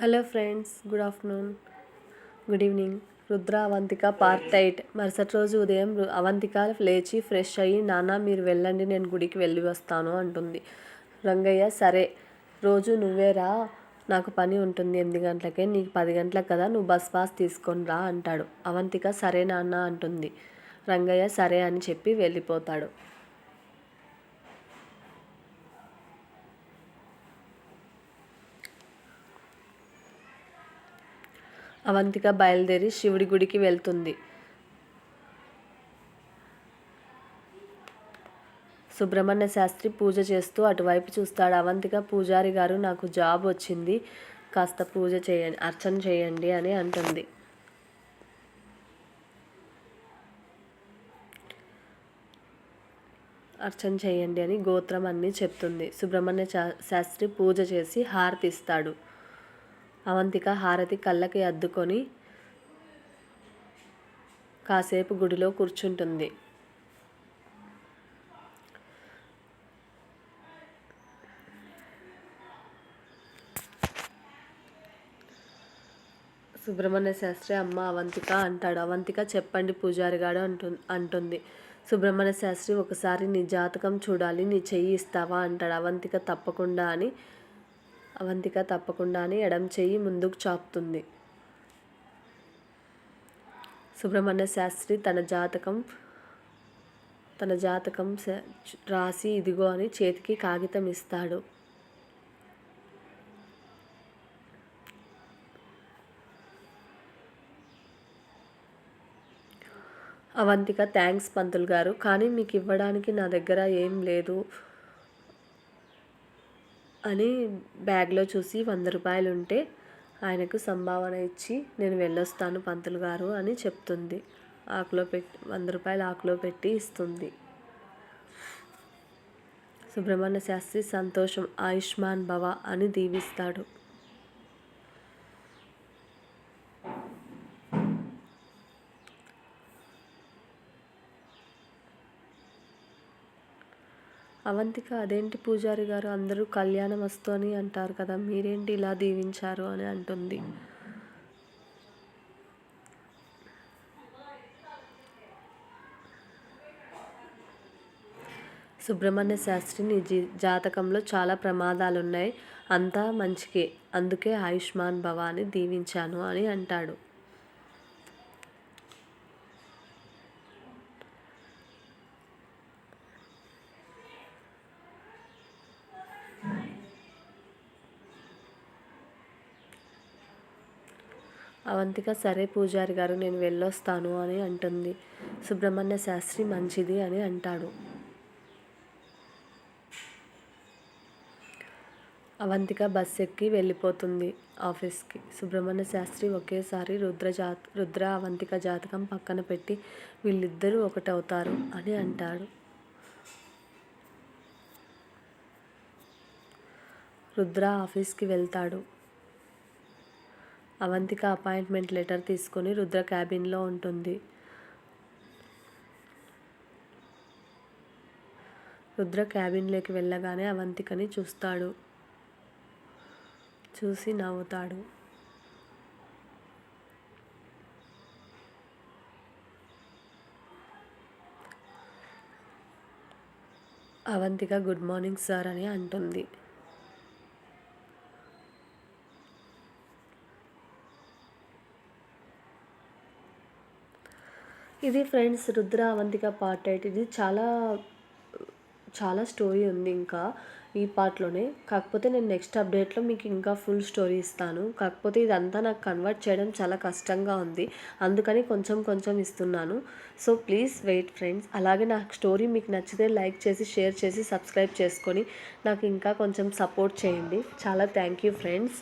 Hello friends good afternoon. Good evening. Rudra Avantika part eight. మరుసటి రోజు ఉదయం అవంతిక లేచి ఫ్రెష్ అయ్యి నాన్న మీరు వెళ్ళండి నేను గుడికి వెళ్ళి వస్తాను అంటుంది. రంగయ్య సరే రోజు నువ్వే రా నాకు పని ఉంటుంది ఎనిమిది గంటలకే నీకు పది గంటలకు కదా నువ్వు బస్ పాస్ తీసుకొని రా అంటాడు. అవంతిక సరే నాన్న అంటుంది. రంగయ్య సరే అని చెప్పి వెళ్ళిపోతాడు. అవంతిక బయలుదేరి శివుడి గుడికి వెళ్తుంది. సుబ్రహ్మణ్య శాస్త్రి పూజ చేస్తూ అటువైపు చూస్తాడు. అవంతిక పూజారి గారు నాకు జాబ్ వచ్చింది. కాస్త పూజ చేయండి అర్చన చేయండి అని అంటుంది. అర్చన చేయండి అని గోత్రం అన్నీ చెప్తుంది. సుబ్రహ్మణ్య శా- శాస్త్రి పూజ చేసి హారతి ఇస్తాడు అవంతిక హారతి కళ్ళకి అద్దుకొని కాసేపు గుడిలో కూర్చుంటుంది. సుబ్రహ్మణ్య శాస్త్రి అమ్మ అవంతిక అంటాడు. అవంతిక చెప్పండి పూజారి గారు అంటు అంటుంది. సుబ్రహ్మణ్య శాస్త్రి ఒకసారి నీ జాతకం చూడాలి నీ చెయ్యి ఇస్తావా? అంటాడు. అవంతిక తప్పకుండా అని అవంతిక తప్పకుండానే ఎడం చెయ్యి ముందుకు చాపుతుంది. సుబ్రహ్మణ్య శాస్త్రి తన జాతకం తన జాతకం రాసి ఇదిగో అని చేతికి కాగితం ఇస్తాడు. అవంతిక థ్యాంక్స్ పంతులు గారు కానీ మీకు ఇవ్వడానికి నా దగ్గర ఏం లేదు. అని బ్యాగ్లో చూసి వంద రూపాయలు ఉంటే ఆయనకు సంభావన ఇచ్చి నేను వెళ్ళొస్తాను పంతులు గారు అని చెప్తుంది. ఆకులో పెట్టి వంద రూపాయలు ఆకులో పెట్టి ఇస్తుంది. సుబ్రహ్మణ్య శాస్త్రి సంతోషం ఆయుష్మాన్ భవ అని దీవిస్తాడు. అవంతిక అదేంటి పూజారి గారు? అందరూ కళ్యాణం వస్తు అని అంటారు కదా మీరేంటి ఇలా దీవించారు? అని అంటుంది. సుబ్రహ్మణ్య శాస్త్రి నీ జీ జాతకంలో చాలా ప్రమాదాలున్నాయి. అంతా మంచికే. అందుకే ఆయుష్మాన్ భవ అని దీవించాను అని అంటాడు. అవంతిక సరే పూజారి గారు నేను వెళ్ళొస్తాను అని అంటుంది. సుబ్రహ్మణ్య శాస్త్రి మంచిది అని అంటాడు. అవంతిక బస్ ఎక్కి వెళ్ళిపోతుంది ఆఫీస్కి. సుబ్రహ్మణ్య శాస్త్రి ఒకేసారి రుద్ర రుద్ర అవంతిక జాతకం పక్కన పెట్టి వీళ్ళిద్దరూ ఒకటవుతారు అని అంటాడు. రుద్ర ఆఫీస్కి వెళ్తాడు. అవంతిక అపాయింట్మెంట్ లెటర్ తీసుకొని రుద్ర క్యాబిన్లో ఉంటుంది. రుద్ర క్యాబిన్లోకి వెళ్ళగానే అవంతికని చూస్తాడు. చూసి నవ్వుతాడు. అవంతిక గుడ్ మార్నింగ్ సార్ అని అంటుంది. ఇది friends Rudra Avantika part eight ఇది చాలా చాలా స్టోరీ ఉంది ఇంకా ఈ పార్ట్లోనే. కాకపోతే నేను నెక్స్ట్ అప్డేట్లో మీకు ఇంకా ఫుల్ స్టోరీ ఇస్తాను. కాకపోతే ఇదంతా నాకు కన్వర్ట్ చేయడం చాలా కష్టంగా ఉంది. అందుకని కొంచెం కొంచెం ఇస్తున్నాను. సో ప్లీజ్ వెయిట్ ఫ్రెండ్స్ అలాగే నాకు స్టోరీ మీకు నచ్చితే లైక్ చేసి షేర్ చేసి సబ్స్క్రైబ్ చేసుకొని నాకు ఇంకా కొంచెం సపోర్ట్ చేయండి. చాలా థ్యాంక్ యూ ఫ్రెండ్స్